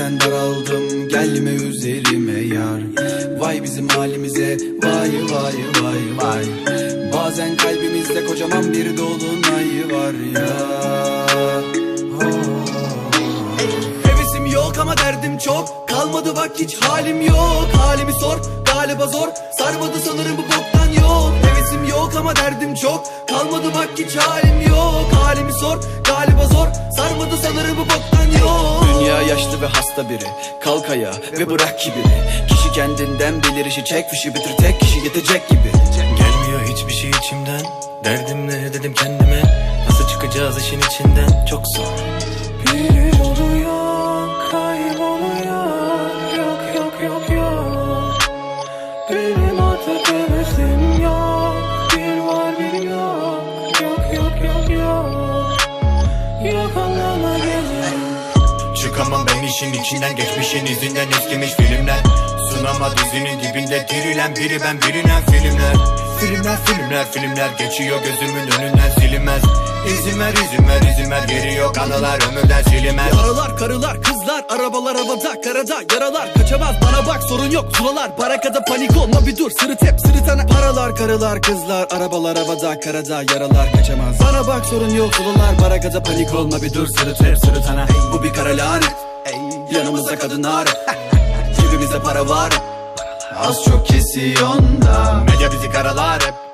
zaten daraldım. Gelme üzerime yar. Vay bizim halimize. Vay vay vay vay. Bazen kalbimizde kocaman bir dolunay var ya. Hevesim yok ama derdim çok. Kalmadı bak hiç halim yok. Halimi sor galiba zor. Sarmadı sanırım bu boktan yok. Hevesim yok ama derdim çok. Kalmadı bak hiç halim yok. Halimi sor galiba zor. Sarmadı sanırım bu boktan yok Dünya yaşlı ve hasta biri. Kalk ayağa ve bırak kibiri. Kişi kendinden bilir işi çek fişi bitir tek kişi yetecek gibi. Gelmiyor hiçbir şey içimden. Derdim ne dedim kendime. Nasıl çıkacağız işin içinden? Çok zor. Biri oluyor Kayboluyor. Yok yok yok yok. Benim artık hevesim yok. Bir var bir yok Yok yok yok. Yok Yok Çıkamam ben işin içinden Geçmişin izinden eskimiş filmler. Sunama dizinin dibinde dirilen biri ben bilinen filmler. Filmler filmler filmler geçiyor gözümün önünden İzin ver geri yok anılar ömürden silinmez Yaralar karılar kızlar arabalar havada karada. Yaralar kaçamaz bana bak sorun yok. Zulalar barakada panik olma bir dur. Sırıt hep sırıtana. Paralar karılar kızlar arabalar havada karada. Yaralar kaçamaz. Bana bak sorun yok. Zulalar barakada panik olma bir dur. Sırıt hep sırıtana. Bu bir kara lanet. Yanımızda kadınlar. Cebimizde para var. Az çok kesiyon da Medya bizi karalar hep